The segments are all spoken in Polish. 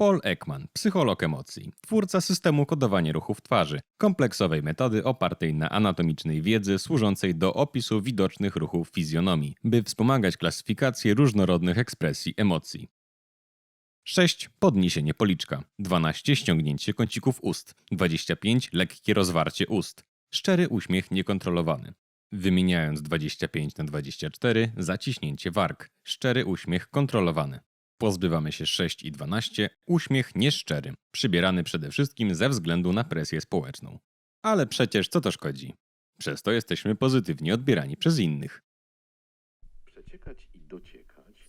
Paul Ekman, psycholog emocji, twórca systemu kodowania ruchów twarzy, kompleksowej metody opartej na anatomicznej wiedzy służącej do opisu widocznych ruchów fizjonomii, by wspomagać klasyfikację różnorodnych ekspresji emocji. 6. Podniesienie policzka. 12. Ściągnięcie kącików ust. 25. Lekkie rozwarcie ust. Szczery uśmiech niekontrolowany. Wymieniając 25 na 24, zaciśnięcie warg. Szczery uśmiech kontrolowany. Pozbywamy się 6 i 12, uśmiech nieszczery, przybierany przede wszystkim ze względu na presję społeczną. Ale przecież co to szkodzi? Przez to jesteśmy pozytywnie odbierani przez innych. Przeciekać i dociekać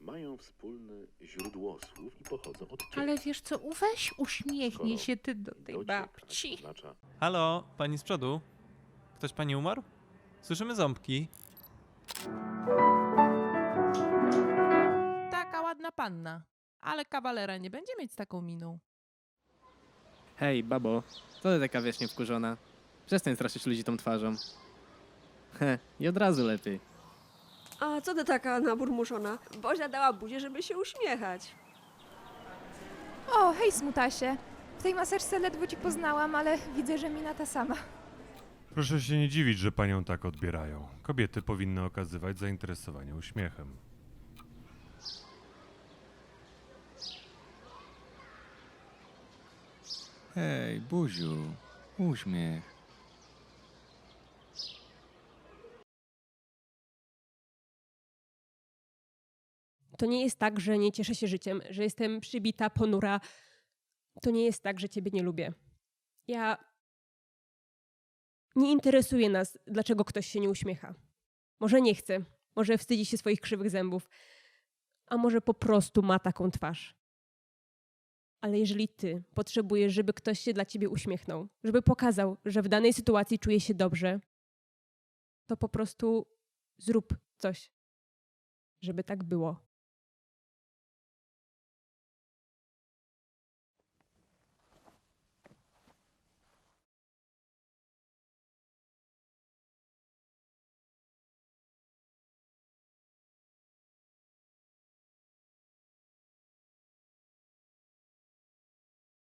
mają wspólne źródło słów i pochodzą od cieka. Ale wiesz co, weź uśmiechnij się ty do tej babci. Oznacza Halo, pani z przodu? Ktoś pani umarł? Słyszymy ząbki. Panna. Ale kawalera nie będzie mieć z taką miną. Hej, babo, co ty taka wiecznie wkurzona? Przestań straszyć ludzi tą twarzą. He, i od razu lepiej. A co ty taka naburmuszona? Bozia dała buzię, żeby się uśmiechać. O, hej smutasie. W tej maserce ledwo ci poznałam, ale widzę, że mina ta sama. Proszę się nie dziwić, że panią tak odbierają. Kobiety powinny okazywać zainteresowanie uśmiechem. Hej, buziu, uśmiech. To nie jest tak, że nie cieszę się życiem, że jestem przybita, ponura. To nie jest tak, że ciebie nie lubię. Ja. Nie interesuje nas, dlaczego ktoś się nie uśmiecha. Może nie chce, może wstydzi się swoich krzywych zębów, a może po prostu ma taką twarz. Ale jeżeli ty potrzebujesz, żeby ktoś się dla ciebie uśmiechnął, żeby pokazał, że w danej sytuacji czuje się dobrze, to po prostu zrób coś, żeby tak było.